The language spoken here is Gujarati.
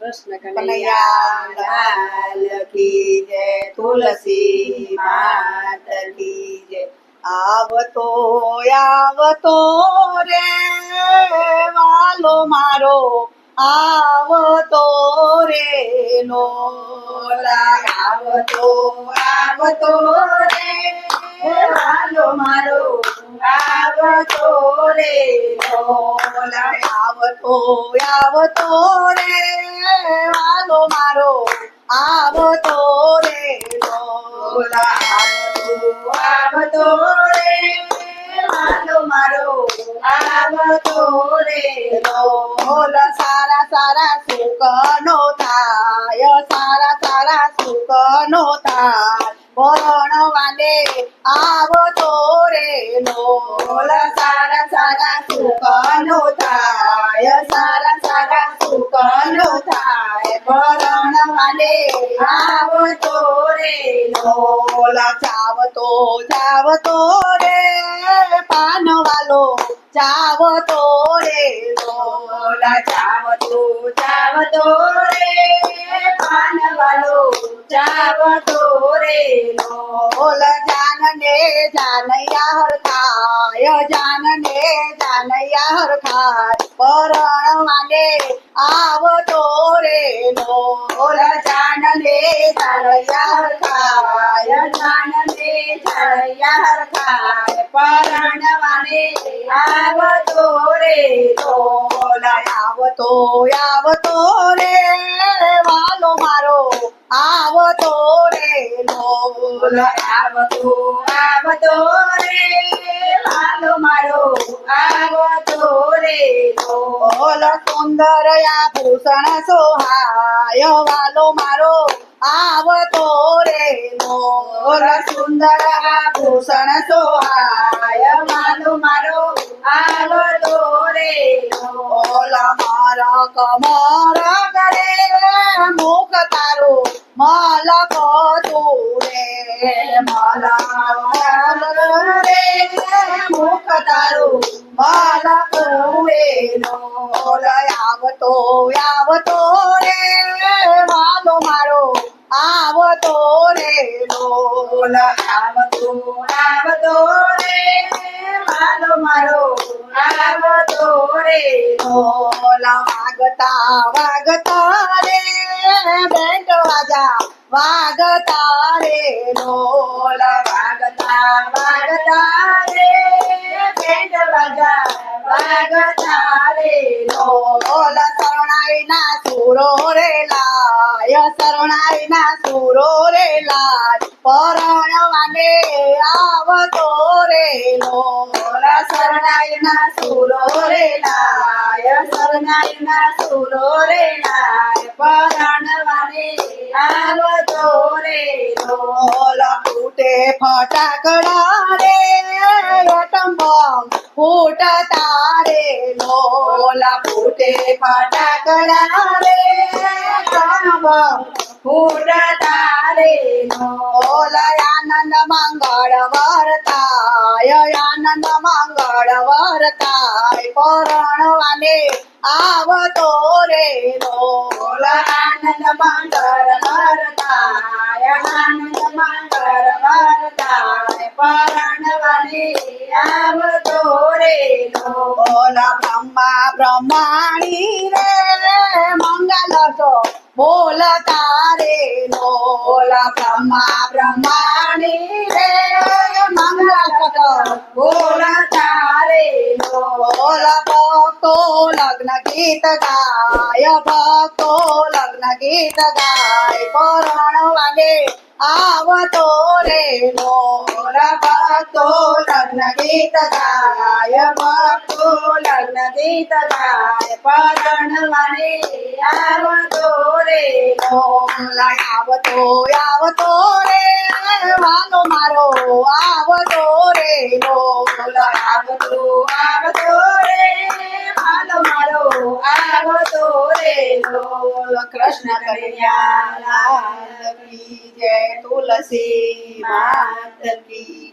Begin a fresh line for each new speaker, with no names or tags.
કૃષ્ણ
કનૈયા લાલ કી જય તુલસી માત કી જય આવતો આવતો રે વાલો મારો, આવતો રે નો આવતો આવતો રે વાલો મારો, આવતો રે લોલા આવતો રે વાલો મારો આવતો રે લોલા આવતો રે વાલો મારો આવતો રે લોલા સારા સારા સુકનો આવતો રે લોલા સુકનો થાય પરણવાને આવતો રે લોલા ચાવતો ચાવતો રે, પાનવાલો ચાવતો રે લોલા ચાવતો ચાવતો રે, પાનવાલો ચાવતો રે લોલા જાનને જાનૈયા હરખાય, જાનને જાનૈયા પરણ માને આવતો રે લોલા જાનને જાન લે. જાનને જાનૈયા પરણ માને આવતો રે લોલા આવતો આવતો રે વાલો મારો. આવતો રે લોલા આવતો આવતો રે આવતો રે લોલા સુંદર ભૂષણ સોહાય વાલો મારો. આવતો તોરે લોલા સુંદર ભૂષણ સોહાય વાલો મારો. આવતો રે લોલા મારા કમર કરે મુખ તારો. મલક તું રે મલક રે મુખ મારો આવતો રે રે. વાલો મારો વાગતા રે. વાજા વાગતા રે લોલા વાગતા વાગતા વાગતા રે લોલા શરણાઈ ના સુરો રે લાય શરણાઈ સુરો રે ફટાકડા રે ટંબમ ફૂટતા લોલા ફૂટે ફટાકડા રે ફૂટતા રે લોલા આનંદ મંગળ વરતાય. આનંદ મંગળ વરતાય. આવતો રે લોલા બ્રહ્મા બ્રહ્માણી રે મંગલ તો બોલતા રે બોલા. બ્રહ્મા, બ્રહ્માણી રે મંગલ તો બોલતા રે લોલા ભક્તો લગ્ન ગીત ગાય, ભક્તો લગ્ન ગીત ગાય. પરણવાને આવતો રે લોલા ભક્તો લગ્ન ગીત ગાય ભક્તો લગ્ન ગીત ગાય પરણવાને આવતો રે લોલા આવતો આવતો રે વાલો મારો આવતો રે લોલા આવતો આવતો રે વાલો કૃષ્ણ લાલ જય તુલસી માત કી